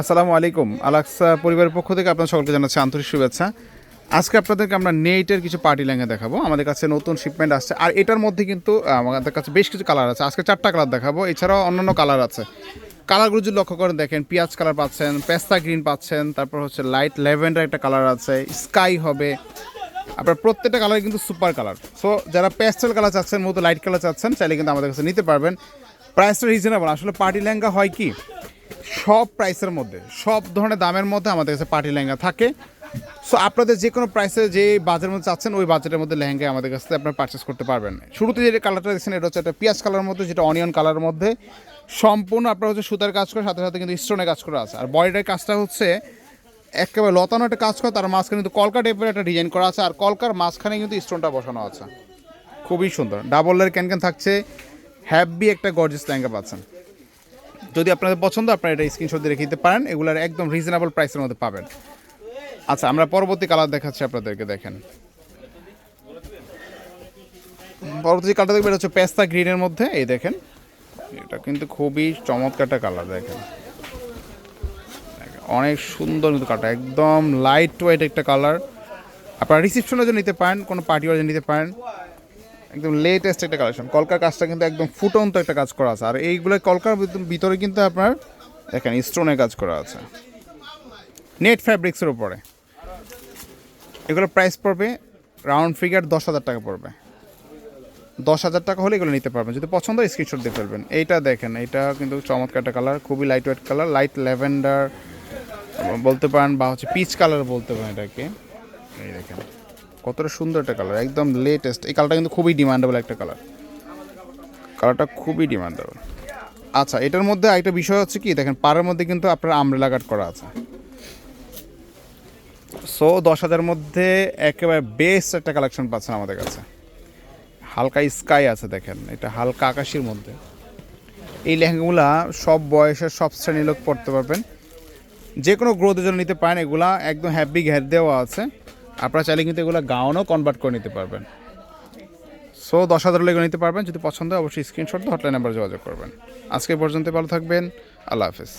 আসসালামু আলাইকুম। আলাক্সা পরিবারের পক্ষ থেকে আপনার সকলকে জানাচ্ছি আন্তরিক শুভেচ্ছা। আজকে আপনাদেরকে আমরা নেইটের কিছু পার্টি লেহেঙ্গা দেখাবো। আমাদের কাছে নতুন শিপমেন্ট আসছে। আর এটার মধ্যে কিন্তু আমাদের কাছে বেশ কিছু কালার আছে। আজকে চারটা কালার দেখাবো। এছাড়াও অন্যান্য কালার আছে। কালারগুলো যদি লক্ষ্য করেন, দেখেন পেঁয়াজ কালার পাচ্ছেন, পেস্তা গ্রিন পাচ্ছেন, তারপর হচ্ছে লাইট ল্যাভেন্ডার একটা কালার আছে স্কাই হবে। আপনার প্রত্যেকটা কালার কিন্তু সুপার কালার সো যারা প্যাস্টেল কালার চাচ্ছেন মতো লাইট কালার চাচ্ছেন, চাইলে কিন্তু আমাদের কাছে নিতে পারবেন। প্রাইসটা রিজনেবল আসলে পার্টি লেহেঙ্গা হয় কি? সব প্রাইসের মধ্যে, সব ধরনের দামের মধ্যে আমাদের কাছে পার্টি লেহেঙ্গা থাকে। সো আপনাদের যে কোনো প্রাইসে যে বাজারের মধ্যে চাচ্ছেন, ওই বাজারের মধ্যে লেহেঙ্গা আমাদের কাছ থেকে আপনারা পারচেস করতে পারবেন। শুরুতে যে কালারটা দেখছেন, এটা হচ্ছে একটা পিঁয়াজ কালারের মধ্যে, যেটা অনিয়ন কালারের মধ্যে। সম্পূর্ণ আপনার হচ্ছে সুতার কাজ করে সাথে সাথে কিন্তু স্টোনের কাজ করা আছে। আর বডিটার কাজটা হচ্ছে একেবারে লতানো একটা কাজ করে, তার মাঝখানে কিন্তু কলকা টাইপের একটা ডিজাইন করা আছে, আর কলকার মাঝখানে কিন্তু স্টোনটা বসানো আছে। খুবই সুন্দর। ডাবল ডাবলের ক্যান ক্যান থাকছে হ্যাভি একটা গর্জিয়াস লেহেঙ্গা পাচ্ছেন। যদি আপনাদের পছন্দ, আপনারা এটা স্ক্রিনশট দিয়ে রেখে দিতে পারেন। এগুলার একদম রিজনেবল প্রাইসের মধ্যে পাবেন। আচ্ছা আমরা পরবর্তী কালার দেখাচ্ছি আপনাদেরকে, দেখেন। পরবর্তী কালারটা দেখবেন, এটা হচ্ছে পেস্তা গ্রিনের মধ্যে। এই দেখেন, এটা কিন্তু খুবই চমৎকার একটা কালার দেখেন। অনেক সুন্দর কিন্তু কাটা একদম লাইট ওয়েট একটা কালার আপনারা রিসিপশনের জন্য নিতে পারেন, কোনো পার্টি জন্য নিতে পারেন। একদম লেটেস্ট একটা কালেকশন কলকার কাজটা কিন্তু একদম ফুটন্ত একটা কাজ করা আছে। আর এইগুলো কলকার ভিত- ভিতরে কিন্তু আপনার দেখেন স্টোনের কাজ করা আছে। নেট ফ্যাব্রিক্সের উপরে। এগুলোর প্রাইস পড়বে রাউন্ড ফিগার দশ হাজার টাকা পড়বে। দশ হাজার টাকা হলে এগুলো নিতে পারবেন। যদি পছন্দ হয় স্ক্রিনশট দিয়ে ফেলবেন। এইটা দেখেন এটা কিন্তু চমৎকার একটা কালার খুবই light weight colour light lavender বলতে পারেন বা হচ্ছে পিচ কালার বলতে পারেন এটাকে। এই দেখেন। কতটা সুন্দর একটা কালার একদম লেটেস্ট এই কালারটা কিন্তু খুবই ডিমান্ডেবল একটা কালার কালারটা খুবই ডিমান্ডেবল আচ্ছা এটার মধ্যে একটা বিষয় হচ্ছে কি, দেখেন, পাড়ের মধ্যে কিন্তু আপনার আমরেলা কাট করা আছে। সো দশ হাজার মধ্যে একেবারে বেস্ট একটা কালেকশন পাচ্ছেন আমাদের কাছে। হালকা স্কাই আছে, দেখেন, এটা হালকা আকাশের মধ্যে। এই লেহেঙ্গাগুলা সব বয়সের, সব শ্রেণির লোক পড়তে পারবেন। যে কোনো গ্রোথের জন্য নিতে পারেন, এগুলা একদম হ্যাপি ঘের দেওয়া আছে। আপনারা চাইলে কিন্তু এগুলো গাউনও কনভার্ট করে নিতে পারবেন। সো দশ হাজার লেগে নিতে পারবেন। যদি পছন্দ হয়, অবশ্যই স্ক্রিনশট হটলাইন নাম্বার যোগাযোগ করবেন। আজকে পর্যন্ত ভালো থাকবেন। আল্লাহ হাফেজ।